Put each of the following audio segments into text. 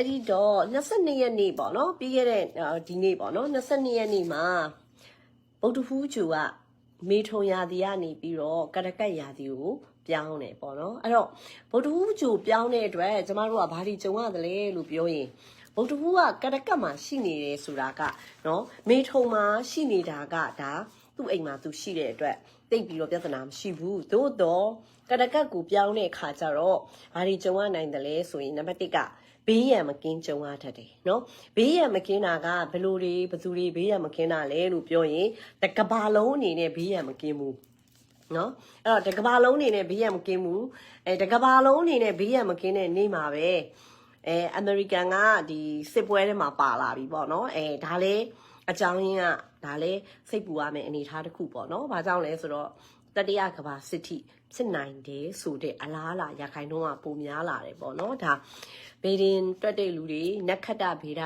အဲ့ဒီတော့22ရက်နေ့ပေါ့နော်ပြီးခဲ့တဲ့အာဒီနေ့ပေါ့နော်22ရက်နေ့မှာဗုဒ္ဓဖူးကျူကမေထုံရာသီကနေပြီးတော့ကရကတ်ရာသီကိုပြောင်းတယ်ပေါ့နော်အဲ့တော့ဗုဒ္ဓဖူးကျူပြောင်းတဲ့အတွက်ကျမတို့ကဘာဒီကြုံရသလဲလို့ပြောရင်ဗုဒ္ဓဖူးကကရကတ်မှာရှိနေတယ်ဆိုတာကနော်မေထုံမှာရှိနေတာကဒါသူ့အိမ်မှာသူရှိတဲ့အတွက်တိတ်ပြီးတော့ပြဿနာမရှိဘူးသို့တော့ ကရကတ်ကိုပြောင်းတဲ့အခါကျတော့ဘာဒီကြုံရနိုင်တယ်လဲဆိုရင်နံပါတ်1ကဘေးရန်မကင်းကြုံရတတ်တယ်နော်ဘေးရန်မကင်းတာကဘယ်လိုတွေဘယ်သူတွေဘေးရန်မကင်းတာလဲလို့ပြောရင်တကဘာလုံးအနေနဲ့ဘေးရန်မကင်းဘူးနော်အဲ့တော့တကဘာလုံးအနေနဲ့ဘေးရန်မကင်းဘူးအဲတကဘာလုံးအနေနဲ့ဘေးရန်မကင်းတဲ့နေ့မှာပဲအဲအမေရိကန်ကဒီစစ်ပွဲထဲမှာပါလာပြီပေါ့နော်အဲဒါလည်းအကြောင်းရင်းကဒါလည်းစိတ်ပူရမယ့်အနေအထားတစ်ခုပေါ့နော်။ဘာကြောင့်လဲဆိုတော့တတိယကဘာစစ်ထိ ဖြစ်နိုင်တယ်ဆိုတဲ့အလားအလာရခိုင်နှုန်းကပုံများလာတယ်ပေါ့နော်။ဒါဘေဒင်တွက်တဲ့လူတွေနက္ခတ္တဗေဒ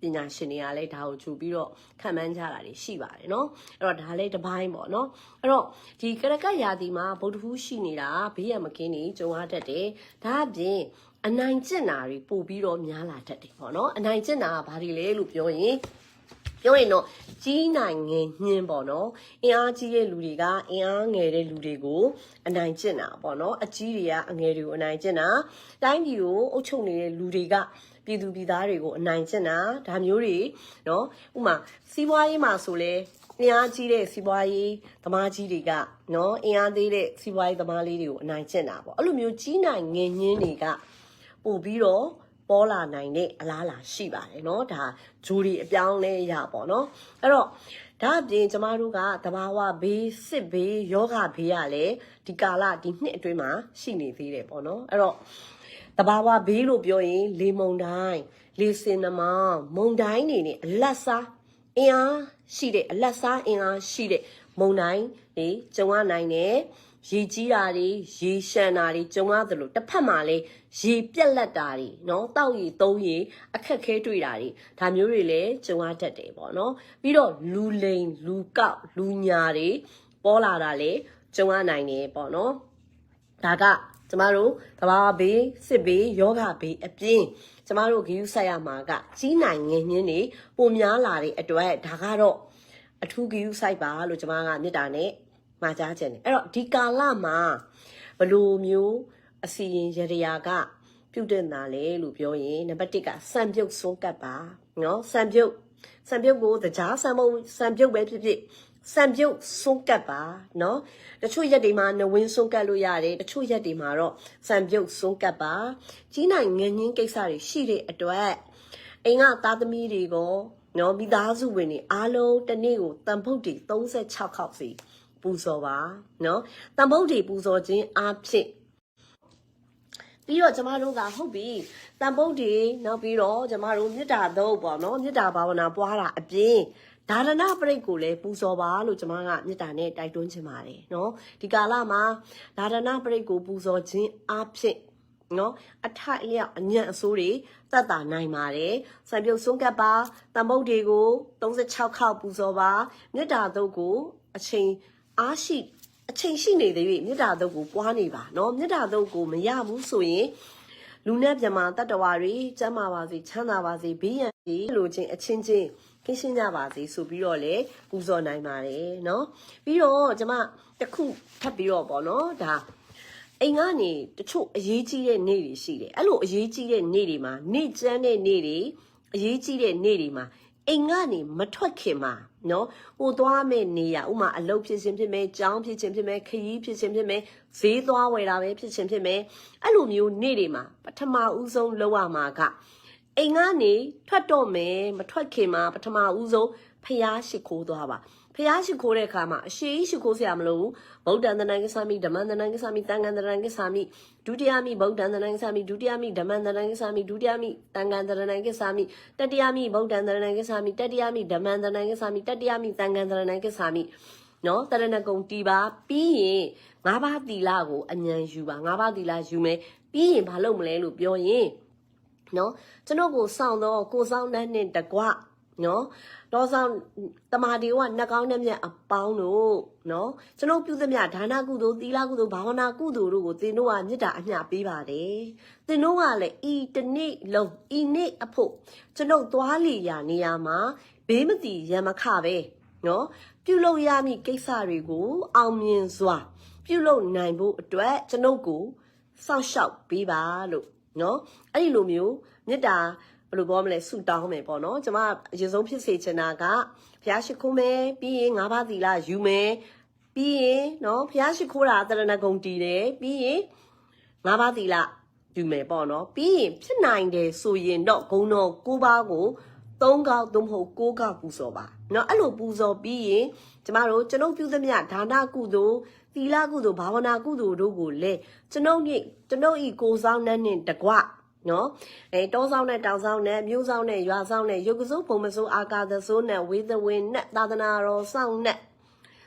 ပညာရှင်တွေကလည်းဒါကိုကြိုပြီးတော့ခံမှန်းကြတာတွေရှိပါတယ်เนาะအဲ့တော့ဒါလည်းတစ်ပိုင်းပေါ့เนาะအဲ့တော့ဒီကရကတ်ရာသီမှာဗုဒ္ဓဟူးရှိနေတာဘေးရမကင်းနေကြုံရတတ်တယ်ဒါအပြင်အနိုင်ကျင့်တာတွေပို့ပြီးတော့များလာတတ်တယ်ပေါ့เนาะအနိုင်ကျင့်တာကဘာတွေလဲလို့ပြောရင် ပြောရင်တော့ကြီးနိုင်ငယ်ညင်းပေါ့နော်အင်အားကြီးတဲ့လူတွေကအင်အားငယ်တဲ့လူတွေကိုအနိုင်ကျင့်တာပေါ့နော်အကြီးတွေကအငယ်တွေကိုအနိုင်ကျင့်တာတိုင်းပြည်ကိုအုပ်ချုပ်နေတဲ့လူတွေကပြည်သူပြည်သားတွေကိုအနိုင်ကျင့်တာဒါမျိုးတွေနော်ဥမာစီးပွားရေးမှာဆိုလဲအင်အားကြီးတဲ့စီးပွားရေးသမားကြီးတွေကနော်အင်အားသေးတဲ့စီးပွားရေးသမားလေးတွေကိုအနိုင်ကျင့်တာပေါ့အဲ့လိုမျိုးကြီးနိုင်ငယ်ညင်းတွေကပို့ပြီးတော့ ပေါ်လာနိုင်တဲ့အလားအလာရှိပါတယ်เนาะဒါဂျိုဒီအပြောင်းလဲရပါเนาะအဲ့တော့ဒါအပြင်ကျမတို့ကတဘာဝဘေးစစ်ဘေးယောဂဘေးရလဲဒီကာလဒီနှစ်အတွင်းမှာရှိနေသေးတယ်ပေါ့เนาะအဲ့တော့တဘာဝဘေးလို့ပြောရင်လေမုန်တိုင်းလေစင်နမမုန်တိုင်းနေနဲ့အလတ်စားအင်အားရှိတဲ့အလတ်စားအင်အားရှိတဲ့မုန်တိုင်းတွေကျုံရနိုင်တယ် ရေကြီးတာတွေရေရှမ်းတာတွေကြုံရသလိုတစ်ဖက်မှာလည်းရေပြက်လက်တာတွေနော်တောက်ရည်သုံးရည်အခက်ခဲတွေ့တာတွေဒါမျိုးတွေလည်းကြုံရတတ်တယ်ပေါ့နော်ပြီးတော့လူလိန်လူကောက်လူညာတွေပေါ်လာတာလည်းကြုံရနိုင်တယ်ပေါ့နော်ဒါကကျမတို့တဘာဘေးစစ်ဘေးယောဂဘေးအပြင်ကျမတို့ဂရုစိုက်ရမှာကကြီးနိုင်ငင်းညင်းတွေပုံများလာတဲ့အတွက်ဒါကတော့အထူးဂရုစိုက်ပါလို့ကျမကမြတ်တာနဲ့ မှာကြားခြင်းတယ်အဲ့တော့ဒီကာလမှာဘလို့မျိုးအစီရင်ရရယာကပြုတ်တင်တာလေလို့ပြောရင်နံပါတ်1ကစံပြုတ်ဆုံးကပ်ပါနော်စံပြုတ်စံပြုတ်ကိုတရားစံမုံစံပြုတ်ပဲဖြစ်ဖြစ်စံပြုတ်ဆုံးကပ်ပါနော်တချို့ရက်တွေမှာနဝင်းဆုံးကပ်လို့ရတယ်တချို့ရက်တွေမှာတော့စံပြုတ်ဆုံးကပ်ပါကြီးနိုင်ငင်းငင်းကိစ္စတွေရှိတဲ့အတွက်အိမ်ကသားသမီးတွေကိုနော်မိသားစုဝင်တွေအားလုံးတစ်နေ့ကိုတန်ဖုတ်တွေ36ခေါက်စီ ပူဇော်ပါနော်တန်ဖုတ်တွေပူဇော်ခြင်းအဖြစ်ပြီးတော့ကျမတို့ကဟုတ်ပြီတန်ဖုတ်တွေနောက်ပြီးတော့ကျမတို့မေတ္တာသုံးပေါ့နော်မေတ္တာဘာဝနာပွားတာအပြင်ဒါရဏပရိတ်ကိုလည်းပူဇော်ပါလို့ကျမကမေတ္တာနဲ့တိုက်တွန်းချင်ပါတယ်နော်ဒီကာလမှာဒါရဏပရိတ်ကိုပူဇော်ခြင်းအဖြစ်နော်အထိုက်အလျောက်အညံ့အစိုးတွေတတ်တာနိုင်ပါတယ်စံပြုတ်ဆုံးကပ်ပါတန်ဖုတ်တွေကို36ခေါက်ပူဇော်ပါမေတ္တာသုံးကိုအချိန် အားရှိအချိန်ရှိနေသေးပြီမေတ္တာတုတ်ကိုပွားနေပါเนาะမေတ္တာတုတ်ကိုမရဘူးဆိုရင်လူနဲ့မြမာတတ္တဝါတွေကျမ်းမာပါစေချမ်းသာပါစေဘေးရန်တွေလိုချင်းအချင်းချင်းကင်းရှင်းကြပါစေဆိုပြီးတော့လေပူဇော်နိုင်ပါတယ်เนาะပြီးတော့ကျမတစ်ခုထပ်ပြီးတော့ပေါ့เนาะဒါအိမ်ကနေတချို့အရေးကြီးတဲ့နေ့တွေရှိတယ်အဲ့လိုအရေးကြီးတဲ့နေ့တွေမှာနေ့ကျန်းတဲ့နေ့တွေအရေးကြီးတဲ့နေ့တွေမှာ အိမ်ကနေမထွက်ခင်မှာနော်ဟိုသွားမဲ့နေရဥမာအလုပ်ဖြစ်ခြင်းဖြစ်မယ်ကြောင်းဖြစ်ခြင်းဖြစ်မယ်ခရီးဖြစ်ခြင်းဖြစ်မယ်ဈေးသွားဝယ်တာပဲဖြစ်ခြင်းဖြစ်မယ်အဲ့လိုမျိုးနေ့တွေမှာပထမဦးဆုံးလောက်ရမှာကအိမ်ကနေထွက်တော့မယ်မထွက်ခင်မှာပထမဦးဆုံးဖျားရှိခိုးသွားပါ ဖျားရှိခိုးတဲ့အခါမှာအရှိရှိခိုးဆရာမလို့ဗုဒ္ဓံတဏ္ဍကိသမိဓမ္မံတဏ္ဍကိသမိတန်ခန္တဏ္ဍကိသမိဒုတိယမိဗုဒ္ဓံတဏ္ဍကိသမိဒုတိယမိဓမ္မံတဏ္ဍကိသမိဒုတိယမိတန်ခန္တဏ္ဍကိသမိတတိယမိဗုဒ္ဓံတဏ္ဍကိသမိတတိယမိဓမ္မံတဏ္ဍကိသမိတတိယမိတန်ခန္တဏ္ဍကိသမိနော်တရဏဂုံတီပါပြီးရင်ငါးပါးသီလကိုအញ្ញံယူပါငါးပါးသီလယူမယ်ပြီးရင်ဘာလုပ်မလဲလို့ပြောရင်နော်ကျွန်တော်ကိုစောင့်တော့ကိုစောင့်တဲ့နဲ့တကွ နော်တောဆောင်တမာဒီကနှကောင်းနှမျက်အပေါင်းတို့နော်ကျွန်ုပ်ပြုသမျှဒါနကုသိုလ်သီလကုသိုလ်ဘာဝနာကုသိုလ်တို့ကိုသင်တို့ကမေတ္တာအမျှပေးပါတယ်သင်တို့ကလည်းဤတစ်နေ့လုံးဤနေ့အဖို့ကျွန်ုပ်သွားလီရာနေရာမှာဘေးမတီရံမခပဲနော်ပြုလုပ်ရမည့်ကိစ္စတွေကိုအောင်မြင်စွာ ပြုလုပ်နိုင်ဖို့အတွက်ကျွန်ုပ်ကိုစောင့်ရှောက်ပေးပါလို့နော်အဲ့ဒီလိုမျိုးမေတ္တာ ဘယ်လိုပြောမလဲဆူတောင်းမယ်ပေါ့နော်ကျမအရင်ဆုံးဖြစ်စေချင်တာကဘုရားရှိခိုးမယ်ပြီးရင်ငါးပါးသီလယူမယ်ပြီးရင်နော်ဘုရားရှိခိုးတာတရဏဂုံတည်တယ်ပြီးရင်ငါးပါးသီလယူမယ်ပေါ့နော်ပြီးရင်ဖြစ်နိုင်တယ်ဆိုရင်တော့ဂုံတော်၉ပါးကို၃ကောက်သို့မဟုတ်၉ကောက်ပူဇော်ပါနော်အဲ့လိုပူဇော်ပြီးရင်ကျမတို့ကျွန်ုပ်ပြုသမျှဒါနကုသိုလ်သီလကုသိုလ်ဘာဝနာကုသိုလ်တို့ကိုလည်းကျွန်ုပ်ညကျွန်ုပ်ဤကိုယ်ဆောင်နှံ့နှင့်တကွ နော်အဲတောဆောင်နဲ့တောင်ဆောင်နဲ့မြို့ဆောင်နဲ့ရွာဆောင်နဲ့ရုပ်ကစိုးပုံမစိုးအာကာသစိုးနဲ့ဝေသဝင်နဲ့သာသနာတော်ဆောင်နဲ့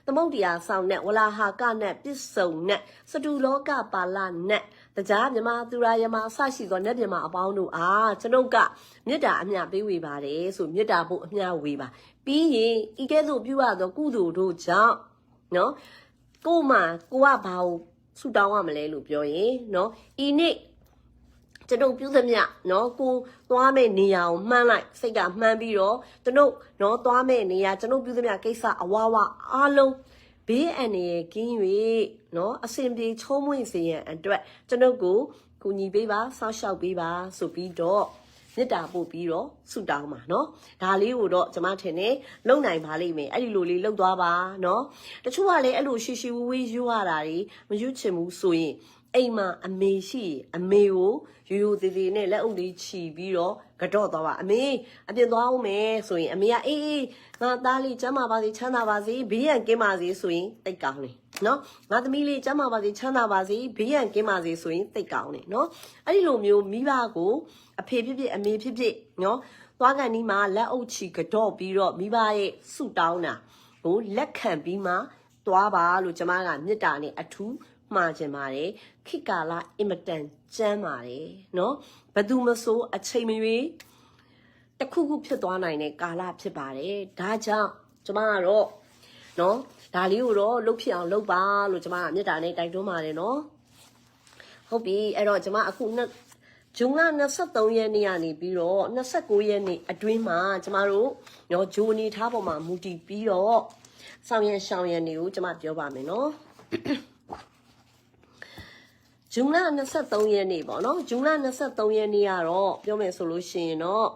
သမုတ်တရားဆောင်နဲ့ဝလာဟာကနဲ့ပစ္စုံနဲ့စတုလောကပါလနဲ့တရားမြမသူရာယမအဆရှိသောနတ်မြမအပေါင်းတို့အားကျွန်ုပ်ကမေတ္တာအမျှပေးဝေပါတယ်ဆိုမေတ္တာဖို့အမျှဝေပါပြီးရင်ဤကဲ့သို့ပြုရသောကုသိုလ်တို့ကြောင့်နော်ကို့မှာကိုကဘာကိုဆူတောင်းရမလဲလို့ပြောရင်နော်ဤနေ့ ကျွန်ုပ်ပြုသမျှနော်ကိုသွားမဲ့နေရာကိုမှန်းလိုက်စိတ်ကမှန်းပြီးတော့ကျွန်ုပ်နော်သွားမဲ့နေရာကျွန်ုပ်ပြုသမျှကိစ္စအဝဝအားလုံးဘေးအန္တရာယ်ကင်း၍နော်အစဉ်ပြေချုံးမွင့်စေရန်အတွက်ကျွန်ုပ်ကိုကူညီပေးပါဆောက်ရှောက်ပေးပါဆိုပြီးတော့မေတ္တာပို့ပြီးတော့ဆုတောင်းပါနော်ဒါလေးကိုတော့ကျွန်မထင်တယ်လုံနိုင်ပါလိမ့်မယ်အဲ့ဒီလိုလေးလှုပ်သွားပါနော်တချို့ကလည်းအဲ့လိုရှီရှီဝီဝီယူရတာတွေမယူချင်ဘူးဆိုရင် အိမ်မှာအမေရှိရင်အမေကိုရိုးရိုးသေးသေးနဲ့လက်အုပ်လေးခြီပြီးတော့ကတော့သွားပါအမေအပြင်သွားအောင်မယ်ဆိုရင်အမေကအေးအေးငါသားလေးကျမ်းမာပါစေချမ်းသာပါစေဘေးရန်ကင်းပါစေဆိုရင်တိတ်ကောင်းတယ်နော်ငါသမီးလေးကျမ်းမာပါစေချမ်းသာပါစေဘေးရန်ကင်းပါစေဆိုရင်တိတ်ကောင်းတယ်နော်အဲ့ဒီလိုမျိုးမိဘကိုအဖေဖြစ်ဖြစ်အမေဖြစ်ဖြစ်နော်သွားကန်ဒီမှာလက်အုပ်ခြီကတော့ပြီးတော့မိဘရဲ့ဆုတောင်းတာကိုလက်ခံပြီးမှသွားပါလို့ကျမကမေတ္တာနဲ့အထူး မှာခြင်းပါတယ်ခိကာလအင်မတန်ကြမ်းပါတယ်နော်ဘသူမဆိုးအချိန်မရွေးတခုခုဖြစ်သွားနိုင်တဲ့ကာလဖြစ်ပါတယ်ဒါကြောင့်ကျမကတော့နော်ဒါလေးကိုတော့လှုပ်ဖြစ်အောင်လှုပ်ပါလို့ကျမကမေတ္တာနဲ့တိုက်တွန်းပါတယ်နော်ဟုတ်ပြီအဲ့တော့ကျမအခုဂျုံက23ရက်နေ့ကနေပြီးတော့29ရက်နေ့အတွင်းမှာကျမတို့နော်ဂျိုအနေထားပေါ်မှာမူတည်ပြီးတော့ဆောင်ရံရှောင်ရံတွေကိုကျမပြောပါမယ်နော် ဂျွန်လ23ရက်နေ့ပေါ့နော်ဂျွန်လ23ရက်နေ့ကတော့ပြောမယ်ဆိုလို့ရှိရင်တော့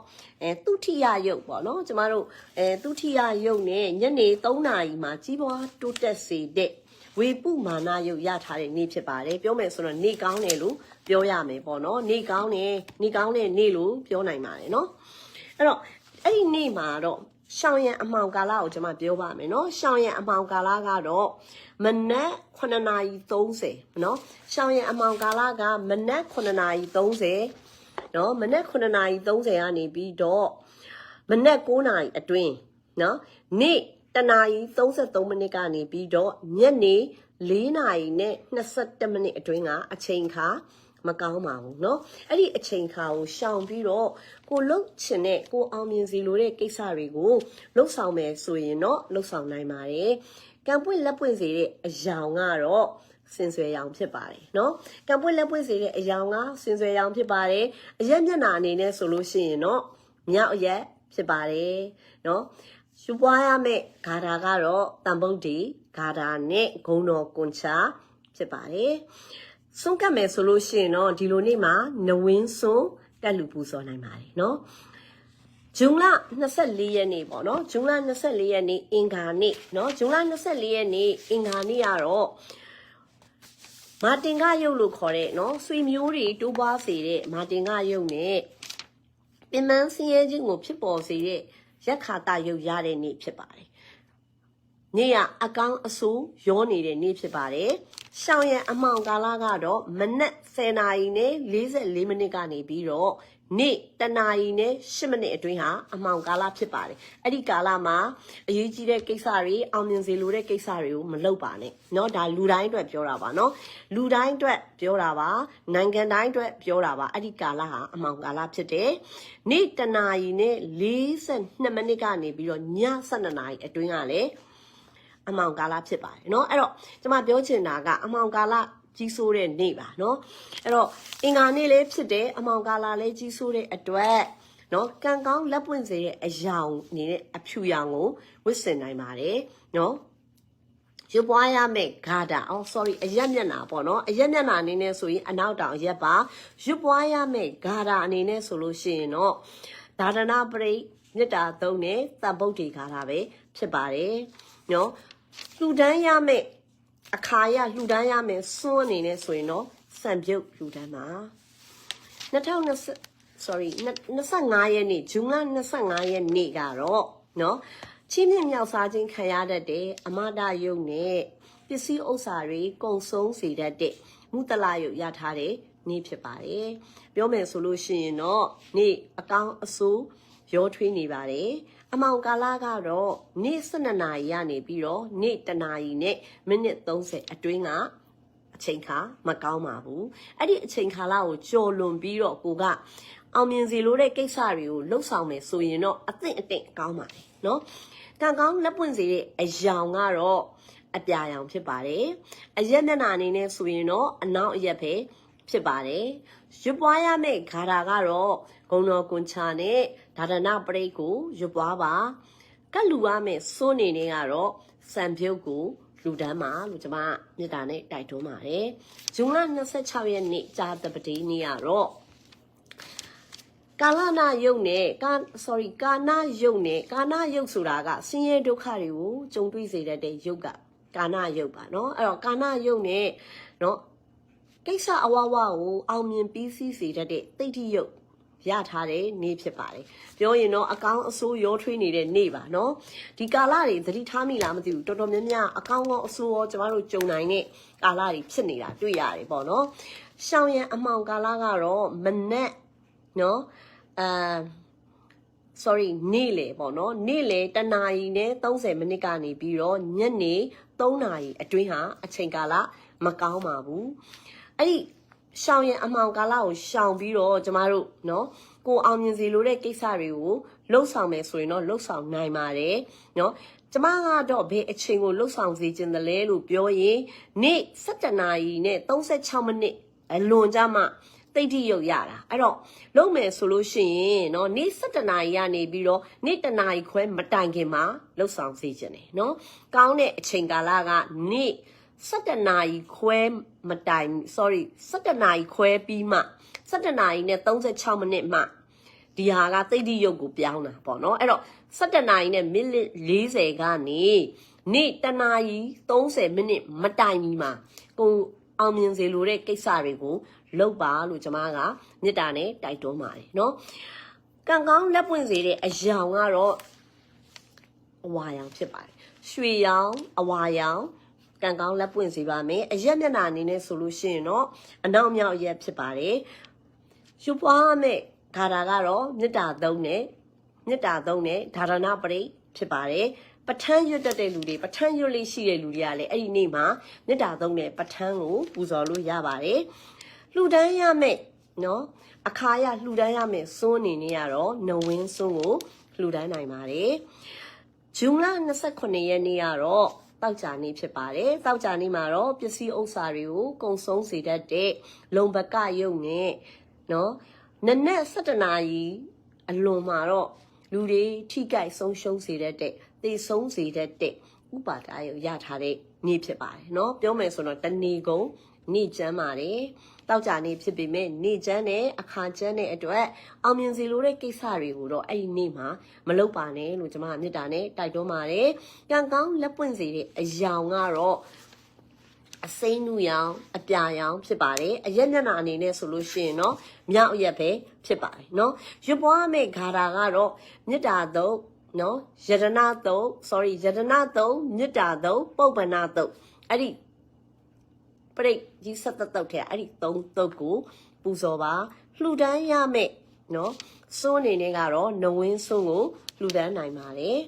အဲသူထိယရုပ်ပေါ့နော်ကျမတို့အဲသူထိယရုပ်နဲ့ညနေ3နာရီမှာကြီးပွားတိုးတက်စေတဲ့ဝေပုမာနရုပ်ရထားတဲ့နေ့ဖြစ်ပါတယ်ပြောမယ်ဆိုတော့နေကောင်းတယ်လို့ပြောရမယ်ပေါ့နော်နေကောင်းတယ်နေကောင်းတဲ့နေ့လို့ပြောနိုင်ပါတယ်နော်အဲ့တော့အဲ့ဒီနေ့မှာတော့ ရှောင်းရံအမှောင်ကာလကိုကျွန်မပြောပါမယ်နော်ရှောင်းရံအမှောင်ကာလကတော့မနက်9:30နော်ရှောင်းရံအမှောင်ကာလကမနက်9:30နော်မနက်9:30ကနေပြီးတော့မနက်9:00အတွင်းနော်နေ့တနာရီ33မိနစ်ကနေပြီးတော့ညနေ4နာရီနဲ့27မိနစ်အတွင်းကအချိန်ခါ မကောင်းပါဘူးเนาะအဲ့ဒီအချိန်ခါကိုရှောင်ပြီးတော့ကိုလှုပ်ချင်တဲ့ကိုအောင်မြင်စီလိုတဲ့ကိစ္စတွေကိုလှုပ်ဆောင်မယ်ဆိုရင်တော့လှုပ်ဆောင်နိုင်ပါတယ်ကံပွင့်လက်ပွင့်စေတဲ့အယောင်ကတော့စင်ဆွဲရောင်ဖြစ်ပါတယ်เนาะကံပွင့်လက်ပွင့်စေတဲ့အယောင်ကစင်ဆွဲရောင်ဖြစ်ပါတယ်အရက်မျက်နှာအနေနဲ့ဆိုလို့ရှိရင်တော့မြောက်အရက်ဖြစ်ပါတယ်เนาะယူပွားရမယ့်ဂါထာကတော့တန်ပုတ်တီဂါထာနဲ့ဂုံတော်ကွန်ချာဖြစ်ပါတယ် စွန့်ကပ်မယ်ဆိုလို့ရှိရင်တော့ဒီလိုနေ့မှာနဝင်းစွန်းတက်လူပူဇော်နိုင်ပါတယ်เนาะဂျွန်လ24ရက်နေ့ပေါ့နော်ဂျွန်လ24ရက်နေ့အင်္ဂါနေ့เนาะဂျွန်လ24ရက်နေ့အင်္ဂါနေ့ကတော့မာတင်ကရုပ်လို့ခေါ်တဲ့เนาะဆွေမျိုးတွေတိုးပွားစေတဲ့မာတင်ကရုပ်နဲ့ပင်မဆင်းရဲခြင်းကိုဖြစ်ပေါ်စေတဲ့ရက်ခါတရုပ်ရတဲ့နေ့ဖြစ်ပါတယ် နေ့ကအကောင်းအဆိုးရောနေတဲ့နေ့ဖြစ်ပါတယ်။ရှောင်းရံအမှောင်ကာလကတော့မနက်10နာရီနဲ့44မိနစ်ကနေပြီးတော့ နေ့တနာရီနဲ့10မိနစ်အတွင်းဟာအမှောင်ကာလဖြစ်ပါတယ်အဲ့ဒီကာလမှာအရေးကြီးတဲ့ကိစ္စတွေအောင်မြင်စေလိုတဲ့ကိစ္စတွေကိုမလုပ်ပါနဲ့เนาะဒါလူတိုင်းအတွက်ပြောတာပါเนาะလူတိုင်းအတွက်ပြောတာပါနိုင်ငံတိုင်းအတွက်ပြောတာပါအဲ့ဒီကာလဟာအမှောင်ကာလဖြစ်တယ်နေ့တနာရီနဲ့42မိနစ်ကနေပြီးတော့ည12နာရီအတွင်းကလည်း အမှောင်ကာလဖြစ်ပါတယ်เนาะအဲ့တော့ကျွန်မပြောချင်တာကအမှောင်ကာလကြီးစိုးတဲ့နေ့ပါเนาะအဲ့တော့အင်္ဂါနေ့လေးဖြစ်တယ်အမှောင်ကာလလေးကြီးစိုးတဲ့အတွက်เนาะကံကောင်းလက်ပွင့်စေတဲ့အယောင်နေတဲ့အဖြူရောင်ကိုဝတ်ဆင်နိုင်ပါတယ်เนาะရွပွားရမယ့်ဂါတာအော် sorry အရက်မျက်နှာပေါ့နော်အရက်မျက်နှာအနေနဲ့ဆိုရင်အနောက်တောင်အရက်ပါရွပွားရမယ့်ဂါတာအနေနဲ့ဆိုလို့ရှိရင်တော့ဒါဒနာပရိမေတ္တာသုံးနဲ့သံပုတ်တီဂါတာပဲဖြစ်ပါတယ်နော် လှူဒန်းရမယ့်အခါရလှူဒန်းရမယ်စွန်းအနေနဲ့ဆိုရင်တော့စံပြုတ်လှူဒန်းပါ2020 sorry 25ရက်နေ့ဇွန်လ25ရက်နေ့ကတော့เนาะချင်းမြင့်မြောက်စားခြင်းခံရတတ်တဲ့အမဒယုတ်နဲ့ပစ္စည်းဥစ္စာတွေကုံဆုံးစေတတ်တဲ့မုတလယုတ်ရထားတဲ့နေ့ဖြစ်ပါတယ်ပြောမယ်ဆိုလို့ရှိရင်တော့နေ့အကောင်းအဆိုးရောထွေးနေပါတယ် အမောင်ကာလကတော့နေ့12နာရီကနေပြီးတော့နေ့တနာရီနဲ့မိနစ်30အတွင်းကအချိန်ခါမကောင်းပါဘူးအဲ့ဒီအချိန်ခါလာကိုကြော်လွန်ပြီးတော့ကိုကအောင်မြင်စီလို့တဲ့ကိစ္စတွေကိုလှုပ်ဆောင်မယ်ဆိုရင်တော့အသင့်အတင့်ကောင်းပါတယ်နော်ကံကောင်းလက်ပွင့်စေတဲ့အယောင်ကတော့အပြာရောင်ဖြစ်ပါတယ်အရက်မျက်နှာအနေနဲ့ဆိုရင်တော့အနောက်အရက်ပဲ ဖြစ်ပါတယ်ရွပွားရမယ့်ဂါရာကတော့ဂုံတော်ကွန်ချာနဲ့ဒါဒနာပရိတ်ကိုရွပွားပါကတ်လူရမယ့်စိုးနေနေကတော့စံပြုတ်ကိုလူတန်းမှာလို့ကျွန်မမြေတားနဲ့တိုက်တွန်းပါတယ်ဇွန်လ26ရက်နေ့ကြာတပတိနေ့ကတော့ကာလနာယုတ်နဲ့ကာ sorry ကာနာယုတ်နဲ့ကာနာယုတ်ဆိုတာကဆင်းရဲဒုက္ခတွေကိုကြုံတွေ့စေတတ်တဲ့ယုတ်ကကာနာယုတ်ပါเนาะအဲ့တော့ကာနာယုတ်နဲ့เนาะ ကိစ္စအဝဝကိုအောင်မြင်ပြီးစီးစေတတ်တဲ့တိတ်တိယုတ်ရထားတဲ့နေ့ဖြစ်ပါတယ်ပြောရင်တော့အကောင်းအဆိုးရောထွေးနေတဲ့နေ့ပါနော်ဒီကာလတွေသတိထားမိလားမသိဘူးတော်တော်များများအကောင်းကောအဆိုးရောကျမတို့ကြုံနိုင်တဲ့ကာလတွေဖြစ်နေတာတွေ့ရတယ်ပေါ့နော်ရှောင်းရံအမှောင်ကာလကတော့မနက်နော်အာ sorry နေ့လေပေါ့နော်နေ့လေတနာရီနဲ့30မိနစ်ကနေပြီးတော့ညနေ3နာရီအတွင်းဟာအချိန်ကာလမကောင်းပါဘူး အဲ့ဒီရှောင်ရင်အမှောင်ကာလကိုရှောင်ပြီးတော့ကျမတို့เนาะကိုအောင်မြင်စီလိုတဲ့ကိစ္စတွေကိုလှုပ်ဆောင်မယ်ဆိုရင်တော့လှုပ်ဆောင်နိုင်ပါတယ်เนาะကျမကတော့ဘယ်အချိန်ကိုလှုပ်ဆောင်စေခြင်းတလဲလို့ပြောရင်နေ့7နာရီနဲ့36မိနစ်အလွန်ကြမှာတိတ်တိရုပ်ရတာအဲ့တော့လုံးမယ်ဆိုလို့ရှိရင်เนาะနေ့7နာရီကနေပြီးတော့နေ့တနာရီခွဲမတိုင်ခင်မှာလှုပ်ဆောင်စေခြင်းတယ်เนาะကောင်းတဲ့အချိန်ကာလကနေ့7 နာရီခွဲမတိုင် sorry 7နာရီခွဲပြီးမှ7နာရီနဲ့36မိနစ်မှဒီဟာကသိတိရုပ်ကိုပြောင်းတာပေါ့เนาะအဲ့တော့7နာရီနဲ့မိနစ်40ကနေနေ့တနာရီ30မိနစ်မတိုင်မီမှာကိုအောင်မြင်စေလိုတဲ့ကိစ္စတွေကိုလုပ်ပါလို့ကျွန်မကမေတ္တာနဲ့တိုက်တွန်းပါတယ်เนาะကံကောင်းလက်ပွင့်စေတဲ့အယောင်ကတော့အဝါရောင်ဖြစ်ပါတယ်ရွှေရောင်အဝါရောင် ကံကောင်းလက်ပွင့်စေပါမယ်အရက်မျက်နှာအနေနဲ့ဆိုလို့ရှိရင်တော့အနောက်မြောက်အရက်ဖြစ်ပါတယ်ရွပွားမဲ့ဂါတာကတော့မေတ္တာသုံးနဲ့မေတ္တာသုံးနဲ့ဒါရဏပရိဖြစ်ပါတယ်ပဋ္ဌာန်းရွတ်တတ်တဲ့လူတွေပဋ္ဌာန်းရွတ်လေးရှိတဲ့လူတွေကလည်းအဲ့ဒီနေ့မှာမေတ္တာသုံးနဲ့ပဋ္ဌာန်းကိုပူဇော်လို့ရပါတယ်လှူဒန်းရမယ့်နော်အခါရလှူဒန်းရမယ့်စွန်းအနေနဲ့ကတော့နဝင်းစွန်းကိုလှူဒန်းနိုင်ပါတယ်ဇွန်လ29ရက်နေ့ကတော့ တောက်ကြနေ့ဖြစ်ပါတယ်တောက်ကြနေ့မှာတော့ပစ္စည်းဥစ္စာတွေကိုကုံဆုံးစေတတ်တဲ့လုံပကရုပ်နဲ့နော်နနက်7နာရီအလွန်မှာတော့လူတွေထိကြိုက်ဆုံးရှုံးစေတတ်တဲ့သေဆုံးစေတတ်တဲ့ဥပါဒာရုပ်ရထားတဲ့နေ့ဖြစ်ပါတယ်เนาะပြောမယ်ဆိုတော့တဏီကုံ နေ့ကျမ်းပါတယ်တောက်ကြနေ့ဖြစ်ပေမဲ့နေ့ကျမ်းနဲ့အခါကျမ်းနဲ့အတွက်အောင်မြင်စီလိုတဲ့ကိစ္စတွေကိုတော့အဲ့ဒီနေ့မှာမလုပ်ပါနဲ့လို့ကျွန်မမေတ္တာနဲ့တိုက်တွန်းပါတယ်ကံကောင်းလက်ပွင့်စေတဲ့အယောင်ကတော့အစိမ်းနူရောင်အပြာရောင်ဖြစ်ပါတယ်အရက်မျက်နှာအနေနဲ့ဆိုလို့ရှိရင်တော့မြောက်အရက်ပဲဖြစ်ပါတယ်เนาะရွပွားမဲ့ဂါတာကတော့မေတ္တာတော့နော်ယတနာသုံး sorry ယတနာသုံးမေတ္တာသုံးပုပ္ပနာသုံးအဲ့ဒီ ပြိတ်ကြီးဆက်သက်တုတ်ထဲအဲ့ဒီသုံးတုတ်ကိုပူဇော်ပါလှူဒန်းရမယ်နော်စွန်းအနေနဲ့ကတော့နဝင်းစွန်းကိုလူဒန်းနိုင်ပါတယ်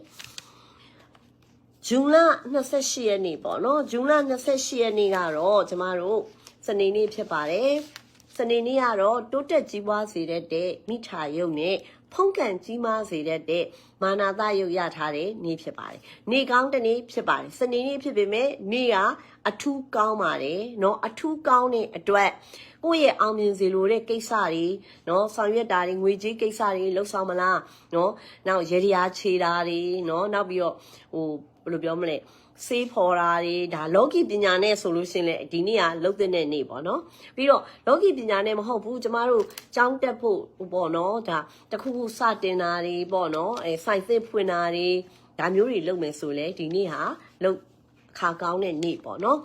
ဂျွန်လ28ရက်နေ့ပေါ့နော်ဂျွန်လ28ရက်နေ့ကတော့ကျမတို့စနေနေ့ဖြစ်ပါတယ်စနေနေ့ကတော့တိုးတက်ကြီးပွားစေတတ်တဲ့မိထာယုတ်နဲ့ ဖုံးကန်ကြီးမားစေတတ်တဲ့မာနာသယုတ်ရထားတဲ့နေ့ဖြစ်ပါတယ်။နေ့ကောင်းတစ်နေ့ဖြစ်ပါတယ်။စနေနေ့ဖြစ်ပေမဲ့နေ့ကအထူးကောင်းပါတယ်။နော်အထူးကောင်းတဲ့အတွက်ကိုယ့်ရဲ့အောင်မြင်စေလိုတဲ့ကိစ္စတွေနော်ဆောင်ရွက်တာတွေငွေကြေးကိစ္စတွေလှုပ်ဆောင်မလားနော်နောက်ရေရာခြေတာတွေနော်နောက်ပြီးတော့ဟိုဘယ်လိုပြောမလဲ။ စေးဖော်တာတွေဒါလောကီပညာနဲ့ဆိုလို့ရှိရင်လေဒီနေ့ကလုတ်တဲ့နေ့ပေါ့နော်ပြီးတော့လောကီပညာနဲ့မဟုတ်ဘူးကျမတို့ကြောင်းတက်ဖို့ပေါ့နော်ဒါတခုခုစတင်တာတွေပေါ့နော်အဲစိုက်စစ်ဖွင့်တာတွေဒါမျိုးတွေလုပ်မယ်ဆိုလေဒီနေ့ဟာလုတ် ခါကောင်းတဲ့နေ့ပေါ့နော်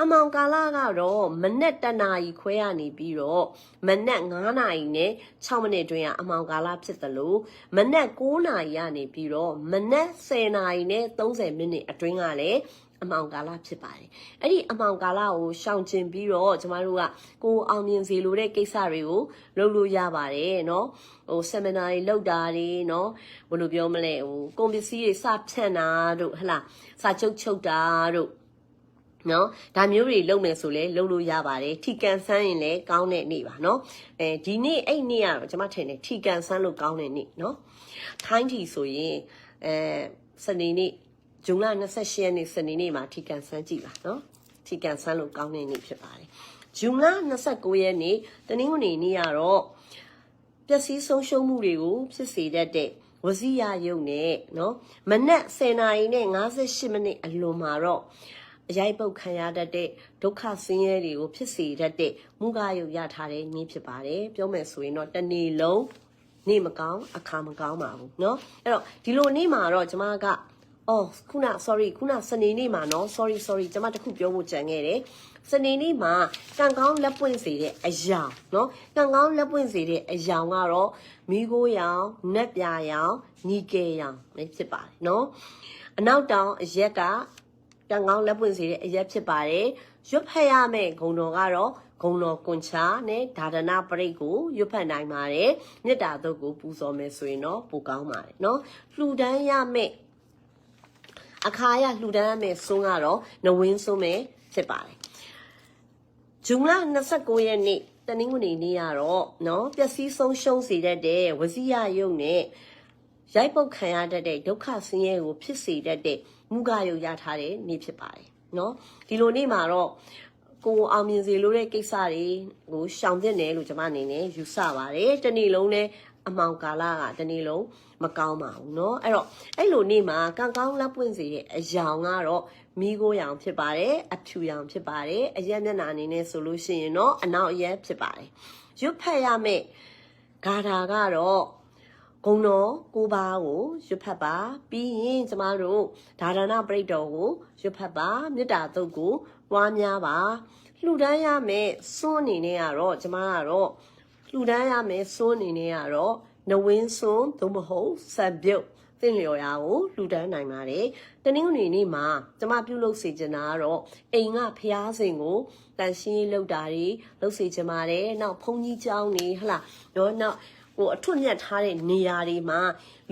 အမောင်ကာလကတော့မနက်တနာရီခွဲရနေပြီးတော့မနက်9နာရီနဲ့6မိနစ်တွင်ကအမောင်ကာလဖြစ်သလိုမနက်9နာရီကနေပြီးတော့မနက်10နာရီနဲ့30မိနစ်အတွင်းကလည်း အမှောင်ကာလဖြစ်ပါတယ်။အဲ့ဒီအမှောင်ကာလကိုရှောင်ကျင်ပြီးတော့ကျမတို့ကကိုအောင်မြင်စေလိုတဲ့ကိစ္စတွေကိုလုပ်လို့ရပါတယ်နော်။ဟို seminar တွေလုပ်တာတွေနော်ဘယ်လိုပြောမလဲဟိုကုန်ပစ္စည်းတွေစဖြန့်တာတို့ဟလားစာချုပ်ချုပ်တာတို့နော်ဒါမျိုးတွေလုပ်မယ်ဆိုလဲလုပ်လို့ရပါတယ်ထီကန်ဆန်းရင်လည်းကောင်းတဲ့နေ့ပါနော်အဲဒီနေ့အဲ့နေ့ကတော့ကျွန်မထင်တယ်ထီကန်ဆန်းလို့ကောင်းတဲ့နေ့နော်ထိုင်းထီဆိုရင်အဲစနေနေ့ ဂျုံလ28ရက်နေ့စနေနေ့မှာထီကန်ဆန်းကြည့်ပါနော်ထီကန်ဆန်းလို့ကောင်းတဲ့နေ့ဖြစ်ပါတယ်ဂျုံလ29ရက်နေ့တနင်္ဂနွေနေ့ကတော့ပျက်စီးဆုံးရှုံးမှုတွေကိုဖြစ်စေတတ်တဲ့ဝစီရယုံနဲ့နော်မနက်10:58မိနစ်အလွန်မှာတော့အရိုက်ပုတ်ခံရတတ်တဲ့ဒုက္ခဆင်းရဲတွေကိုဖြစ်စေတတ်တဲ့မူကားယုတ်ရထားတဲ့နေ့ဖြစ်ပါတယ်ပြောမယ်ဆိုရင်တော့တစ်နေ့လုံးနေ့မကောင်းအခါမကောင်းပါဘူးเนาะအဲ့တော့ဒီလိုနေ့မှာတော့ကျမက အော်ခုန sorry ခုနစနေနေ့မှာနော် sorry sorry ကျွန်မတခုပြောဖို့ကြံခဲ့တယ်စနေနေ့မှာကံကောင်းလက်ပွင့်စေတဲ့အရာနော်ကံကောင်းလက်ပွင့်စေတဲ့အရာကတော့မိโกရောင်၊နက်ပြာရောင်၊ညီကယ်ရောင်ပဲဖြစ်ပါတယ်နော်အနောက်တောင်အရက်ကကံကောင်းလက်ပွင့်စေတဲ့အရက်ဖြစ်ပါတယ်ရွတ်ဖက်ရမယ့်ဂုံတော်ကတော့ဂုံတော်ကွန်ချာနဲ့ဒါဒနာပရိတ်ကိုရွတ်ဖက်နိုင်ပါတယ်မေတ္တာတို့ကိုပူဇော်မယ်ဆိုရင်တော့ပိုကောင်းပါတယ်နော်လှူဒန်းရမယ့် အခါရလှူဒန်းရမယ်ဆုံးကတော့နဝင်းဆုံးပဲဖြစ်ပါတယ်ဂျုံလ29ရက်နေ့တနင်္ဂနွေနေ့ကတော့နော်ပျက်စီးဆုံးရှုံးစေတတ်တဲ့ဝစီရယုံနဲ့ရိုက်ပုတ်ခံရတတ်တဲ့ဒုက္ခဆင်းရဲကိုဖြစ်စေတတ်တဲ့မူကယုံရထားတဲ့နေ့ဖြစ်ပါတယ်နော်ဒီလိုနေ့မှာတော့ကိုအောင်မြင်စေလို့တဲ့ကိစ္စတွေကိုရှောင်သင့်တယ်လို့ကျွန်မအနေနဲ့ယူဆပါတယ်တနေ့လုံးလဲ အမောင်ကာလကတနေ့လုံးမကောင်းပါဘူးเนาะအဲ့တော့အဲ့လိုနေ့မှာကံကောင်းလက်ပွင့်စေတဲ့အယောင်ကတော့မိโกရောင်ဖြစ်ပါတယ်အဖြူရောင်ဖြစ်ပါတယ်အရက်မျက်နှာအနေနဲ့ဆိုလို့ရှိရင်တော့အနောက်အရက်ဖြစ်ပါတယ်ရွတ်ဖက်ရမယ့်ဂါထာကတော့ဂုံတော်ကိုပါကိုရွတ်ဖတ်ပါပြီးရင်ကျမတို့ဒါရဏပရိတ်တော်ကိုရွတ်ဖတ်ပါမေတ္တာတုတ်ကိုပွားများပါလှူဒန်းရမယ့်စွန်းအနေနဲ့ကတော့ကျမကတော့ လှူဒန်းရမယ့်စွန်းအနေနဲ့ကတော့နဝင်းစွန်းသို့မဟုတ်ဆပ်ပြုတ်သင်လျော်ရာကိုလှူဒန်းနိုင်ပါတယ်။တနင်္ဂနွေနေ့မှာကျမပြုလုပ်စေချင်တာကတော့အိမ်ကဖျားစင်ကိုတန်ရှင်းရေးလုပ်တာတွေလုပ်စေချင်ပါတယ်။နောက်ဘုန်းကြီးကျောင်းတွေဟလာတော့နောက်ဟိုအထွတ်မြတ်ထားတဲ့နေရာတွေမှာ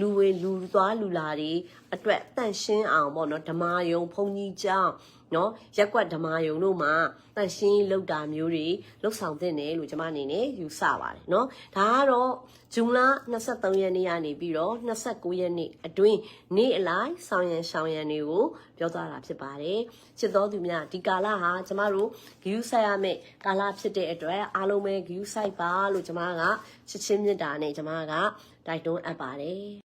လူဝင်လူသွားလူလာတွေအတွက်တန့်ရှင်းအောင်ပေါ့နော်ဓမ္မယုံဘုန်းကြီးကျောင်း နော်ရက်ကွက်ဓမ္မယုံတို့မှာတန့်ရှင်းလောက်တာမျိုးတွေလှုပ်ဆောင်တဲ့တယ်လို့ကျွန်မအနေနဲ့ယူဆပါတယ်နော်ဒါကတော့ဂျွန်လ23ရက်နေ့ကနေပြီးတော့29ရက်နေ့အတွင်းနေ့အလိုက်ဆောင်ရန်ရှောင်ရန်တွေကိုပြောသွားတာဖြစ်ပါတယ်ချစ်တော်သူများဒီကာလဟာကျမတို့ဂယူးဆိုင်ရမယ့်ကာလဖြစ်တဲ့အတွက်အားလုံးပဲဂယူးဆိုင်ပါလို့ကျမကချစ်ချင်းမြတ်တာနဲ့ကျမကတိုက်တွန်းအပ်ပါတယ်